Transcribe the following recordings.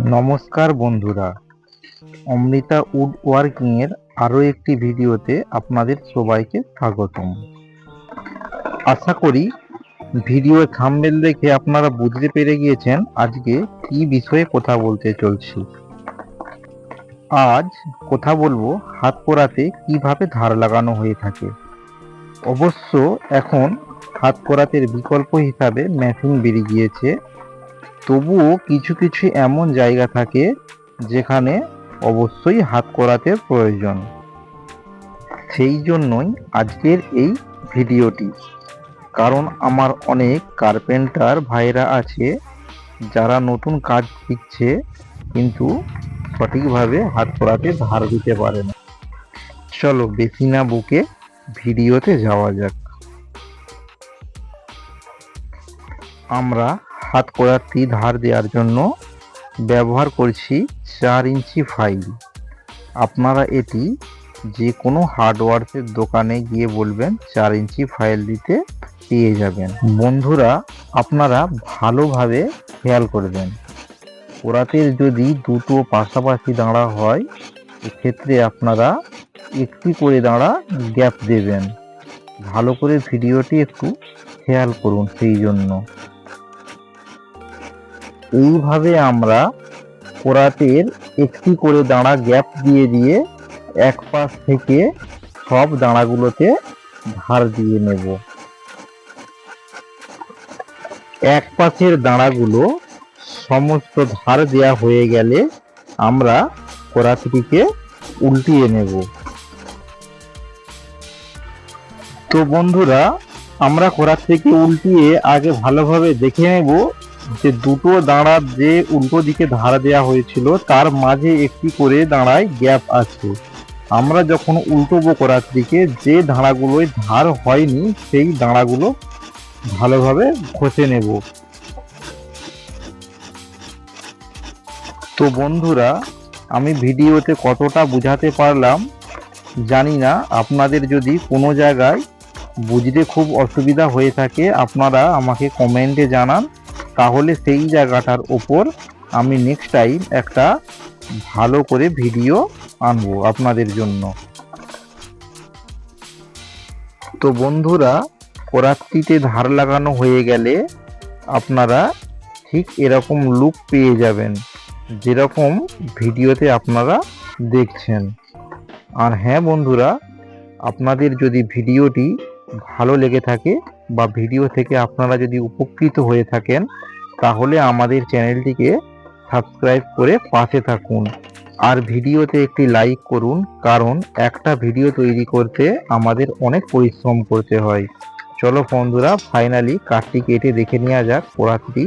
নমস্কার বন্ধুরা, অমৃতা উড ওয়ার্কিংয়ের আরও একটি ভিডিওতে আপনাদের সবাইকে স্বাগতম। আশা করি ভিডিও থাম্বেল দেখে আপনারা বুঝতে পেরে গিয়েছেন আজকে কি বিষয়ে কথা বলতে চলছি। আজ কথা বলব হাত পোড়াতে কীভাবে ধার লাগানো হয়ে থাকে। অবশ্য এখন হাত পোড়াতের বিকল্প হিসাবে মেশিন বেরিয়ে গিয়েছে তবুও কিছু কিছু এমন জায়গা থাকে যেখানে অবশ্যই হাত করাতে প্রয়োজন। সেই জন্যই আজকের এই ভিডিওটি। কারণ আমার অনেক কার্পেন্টার ভাইরা আছে, যারা নতুন কাজ শিখছে, কিন্তু সঠিকভাবে হাত করাতে ধার দিতে পারে না। চলো বেশি না বুকে ভিডিওতে যাওয়া যাক। আমরা হাত করারটি ধার দেওয়ার জন্য ব্যবহার করছি চার ইঞ্চি ফাইল। আপনারা এটি যে কোনো হার্ডওয়ার্সের দোকানে গিয়ে বলবেন, চার ইঞ্চি ফাইল দিতে পেয়ে যাবেন। বন্ধুরা, আপনারা ভালোভাবে খেয়াল করবেন। কোরাতের যদি দুটো পাশাপাশি দাঁড়া হয়, এক্ষেত্রে আপনারা একটি করে দাঁড়া গ্যাপ দেবেন। ভালো করে ভিডিওটি একটু খেয়াল করুন সেই জন্য। এইভাবে আমরা কোরাতের একটি করে দাঁড়া গ্যাপ দিয়ে দিয়ে এক পাশ থেকে সব দাঁড়াগুলোতে ধার দিয়ে নেব। এক পাশের দাঁড়াগুলো সমস্ত ধার দেওয়া হয়ে গেলে আমরা কোরাতিটিকে উল্টিয়ে নেব। তো বন্ধুরা, আমরা কোরাত থেকে উল্টিয়ে আগে ভালোভাবে দেখে নেব যে দুটো দাঁড়ার যে উল্টো দিকে ধার দেওয়া হয়েছিল, তার মাঝে একটি করে দাঁড়ায় গ্যাপ আছে। আমরা যখন উল্টোবো করার দিকে যে দাঁড়াগুলোয় ধার হয়নি, সেই দাঁড়াগুলো ভালোভাবে ঘষে নেব। তো বন্ধুরা, আমি ভিডিওতে কতটা বুঝাতে পারলাম জানি না। আপনাদের যদি কোনো জায়গায় বুঝতে খুব অসুবিধা হয়ে থাকে, আপনারা আমাকে কমেন্টে জানান। তাহলে সেই জায়গাটার ওপর আমি নেক্সট টাইম একটা ভালো করে ভিডিও আনব আপনাদের জন্য। তো বন্ধুরা করাত্রিতে ধার লাগানো হয়ে গেলে আপনারা ঠিক এরকম লুক পেয়ে যাবেন, যেরকম ভিডিওতে আপনারা দেখছেন। আর হ্যাঁ বন্ধুরা, আপনাদের যদি ভিডিওটি ভালো লেগে থাকে বা ভিডিও থেকে আপনারা যদি উপকৃত হয়ে থাকেন তাহলে আমাদের চ্যানেলটিকে সাবস্ক্রাইব করে পাশে থাকুন। আর ভিডিওতে একটি লাইক করুন, কারণ একটা ভিডিও তৈরি করতে আমাদের অনেক পরিশ্রম করতে হয়। চলো বন্ধুরা ফাইনালি কাঠটি কেটে দেখে নেওয়া যাক পোড়াটি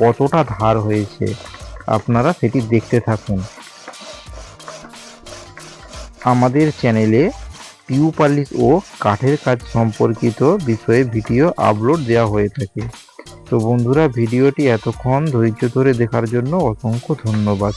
কতটা ধার হয়েছে। আপনারা সেটি দেখতে থাকুন। আমাদের চ্যানেলে পিউ পালিশ ও কাঠের কাজ সম্পর্কিত বিষয়ে ভিডিও আপলোড দেওয়া হয়ে থাকে। তো বন্ধুরা ভিডিওটি এতক্ষণ ধৈর্য ধরে দেখার জন্য অসংখ্য ধন্যবাদ।